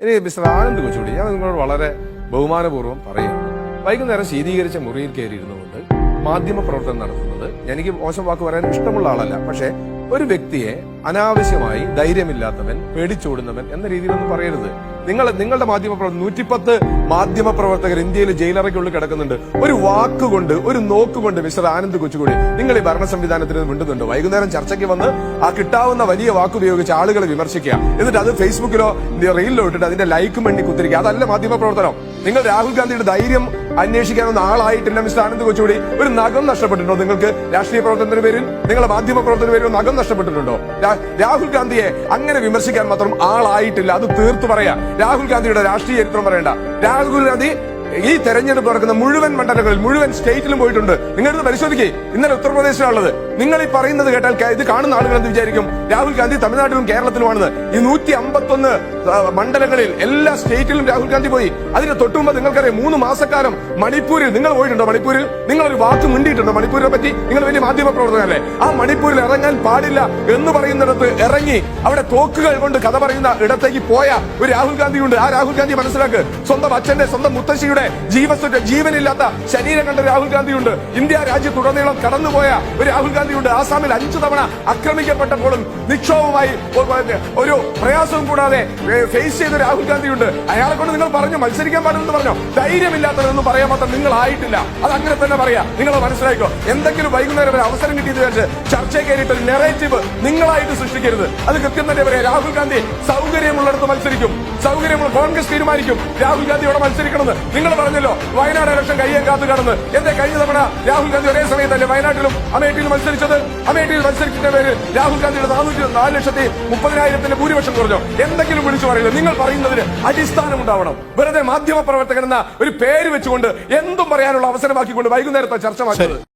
ഇനി മിസ്റ്റർ ആനന്ദ് കൊച്ചുകൂടി ഞാൻ നിങ്ങളോട് വളരെ ബഹുമാനപൂർവം പറയുന്നു. വൈകുന്നേരം ശീതീകരിച്ച മുറിയിൽ കയറിയിരുന്നു കൊണ്ട് മാധ്യമ പ്രവർത്തനം നടത്തുന്നത് എനിക്ക് മോശം വാക്ക് പറയാൻ ഇഷ്ടമുള്ള ആളല്ല. പക്ഷേ ഒരു വ്യക്തിയെ അനാവശ്യമായി ധൈര്യമില്ലാത്തവൻ പേടിച്ചോടുന്നവൻ എന്ന രീതിയിലൊന്നും പറയരുത്. നിങ്ങൾ നിങ്ങളുടെ മാധ്യമ നൂറ്റിപ്പത്ത് മാധ്യമ പ്രവർത്തകർ ഇന്ത്യയിൽ ജയിലറയ്ക്കുള്ളിൽ കിടക്കുന്നുണ്ട്. ഒരു വാക്കുകൊണ്ട് ഒരു നോക്കുകൊണ്ട് മിസ്റ്റർ ആനന്ദ് കൊച്ചുകൂടി നിങ്ങൾ ഈ ഭരണ സംവിധാനത്തിന് മിണ്ടുന്നുണ്ട്? വൈകുന്നേരം ചർച്ചയ്ക്ക് വന്ന് ആ കിട്ടാവുന്ന വലിയ വാക്ക് ഉപയോഗിച്ച് ആളുകളെ വിമർശിക്കുക. എന്നിട്ട് അത് ഫേസ്ബുക്കിലോ റീലിലോ ഇട്ടിട്ട് അതിന്റെ ലൈക്കും മണ്ണി കുത്തിരിക്കുക. അതല്ല മാധ്യമ പ്രവർത്തനം നിങ്ങൾ രാഹുൽ ഗാന്ധിയുടെ ധൈര്യം അന്വേഷിക്കാനൊന്നും ആളായിട്ടില്ല മിസ്റ്റർ ആനന്ദ് കൊച്ചുകൂടി. ഒരു നഖം നഷ്ടപ്പെട്ടിട്ടുണ്ടോ നിങ്ങൾക്ക്? രാഷ്ട്രീയ പ്രവർത്തനത്തിന് പേരിൽ നിങ്ങളെ മാധ്യമ പ്രവർത്തന പേരിൽ നഖം നഷ്ടപ്പെട്ടിട്ടുണ്ടോ? രാഹുൽ ഗാന്ധിയെ അങ്ങനെ വിമർശിക്കാൻ മാത്രം ആളായിട്ടില്ല. അത് തീർത്തു പറയാം. രാഹുൽ ഗാന്ധിയുടെ രാഷ്ട്രീയ ചരിത്രം പറയണ്ട. രാഹുൽ ഗാന്ധി ഈ തെരഞ്ഞെടുപ്പ് നടക്കുന്ന മുഴുവൻ മണ്ഡലങ്ങളിൽ മുഴുവൻ സ്റ്റേറ്റിലും പോയിട്ടുണ്ട്. നിങ്ങളിത് പരിശോധിക്കേ. ഇന്നലെ ഉത്തർപ്രദേശിലാണുള്ളത് നിങ്ങൾ ഈ പറയുന്നത് കേട്ടാൽ ഇത് കാണുന്ന ആളുകൾ എന്ന് വിചാരിക്കും? രാഹുൽ ഗാന്ധി തമിഴ്നാട്ടിലും കേരളത്തിലുമാണെന്ന്. ഈ നൂറ്റി അമ്പത്തൊന്ന് മണ്ഡലങ്ങളിൽ എല്ലാ സ്റ്റേറ്റിലും രാഹുൽ ഗാന്ധി പോയി. അതിന് തൊട്ടുമ്പോൾ നിങ്ങൾക്കറിയാം മൂന്ന് മാസക്കാലം മണിപ്പൂരിൽ നിങ്ങൾ പോയിട്ടുണ്ടോ മണിപ്പൂരിൽ? നിങ്ങൾ ഒരു വാക്ക് മിണ്ടിയിട്ടുണ്ടോ മണിപ്പൂരിനെ പറ്റി? നിങ്ങൾ വലിയ മാധ്യമ പ്രവർത്തകരല്ലേ ആ മണിപ്പൂരിൽ ഇറങ്ങാൻ പാടില്ല എന്ന് പറയുന്നിടത്ത് ഇറങ്ങി അവിടെ തോക്കുകൾ കൊണ്ട് കഥ പറയുന്ന ഇടത്തേക്ക് പോയ ഒരു രാഹുൽ ഗാന്ധി ഉണ്ട് ആ രാഹുൽ ഗാന്ധി മനസ്സിലാക്ക്. സ്വന്തം അച്ഛന്റെ സ്വന്തം മുത്തശ്ശിയുടെ ജീവസുറ്റ ജീവനില്ലാത്ത ശരീരം കണ്ട രാഹുൽ ഗാന്ധിയുണ്ട്. ഇന്ത്യ രാജ്യത്തുടനീളം കടന്നുപോയ ഒരു രാഹുൽ ഗാന്ധിയുണ്ട്. ആസാമിൽ അഞ്ചു തവണ ആക്രമിക്കപ്പെട്ടപ്പോഴും നിക്ഷോഭമായി ഒരു പ്രയാസവും കൂടാതെ ഫേസ് ചെയ്ത രാഹുൽ ഗാന്ധിയുണ്ട്. അയാളെ കൊണ്ട് നിങ്ങൾ പറഞ്ഞു മത്സരിക്കാൻ പാടില്ലെന്ന് പറഞ്ഞു. ധൈര്യമില്ലാത്തതെന്ന് പറയാൻ മാത്രം നിങ്ങൾ ആയിട്ടില്ല. അത് അങ്ങനെ തന്നെ പറയാ. നിങ്ങൾ മനസ്സിലാക്കോ എന്തെങ്കിലും വൈകുന്നേരം ഒരു അവസരം കിട്ടിയത് വെച്ച് ചർച്ച കയറിയിട്ട് ഒരു നെറേറ്റീവ് നിങ്ങളായിട്ട് സൃഷ്ടിക്കരുത്. അത് കൃത്യം തന്നെ പറയാം. രാഹുൽ ഗാന്ധി സൗകര്യമുള്ളിടത്ത് മത്സരിക്കും. സൗകര്യമുള്ള കോൺഗ്രസ് തീരുമാനിക്കും. രാഹുൽ ഗാന്ധി ഇവിടെ മത്സരിക്കണമെന്ന്. നിങ്ങൾ പറഞ്ഞല്ലോ വയനാട് ഇലക്ഷൻ കഴിയാൻ കാത്തു കടന്ന്. എന്റെ കഴിഞ്ഞ തവണ രാഹുൽ ഗാന്ധി ഒരേ സമയത്തല്ലേ വയനാട്ടിലും അമേഠിയിലും മത്സരിച്ചത്? അമേഠിയിൽ മത്സരിച്ചിട്ട് പേര് രാഹുൽ ഗാന്ധിയുടെ നാനൂറ്റി നാല് ലക്ഷത്തി മുപ്പതിനായിരത്തിന്റെ ഭൂരിപക്ഷം കുറഞ്ഞു? എന്തെങ്കിലും വിളിച്ചു പറയില്ല നിങ്ങൾ പറയുന്നതിന് അടിസ്ഥാനം ഉണ്ടാവണം വെറുതെ മാധ്യമ പ്രവർത്തകൻ എന്ന ഒരു പേര് വെച്ചുകൊണ്ട് എന്തും പറയാനുള്ള അവസരമാക്കിക്കൊണ്ട് വൈകുന്നേരത്തെ ചർച്ച മാറ്റുന്നത്.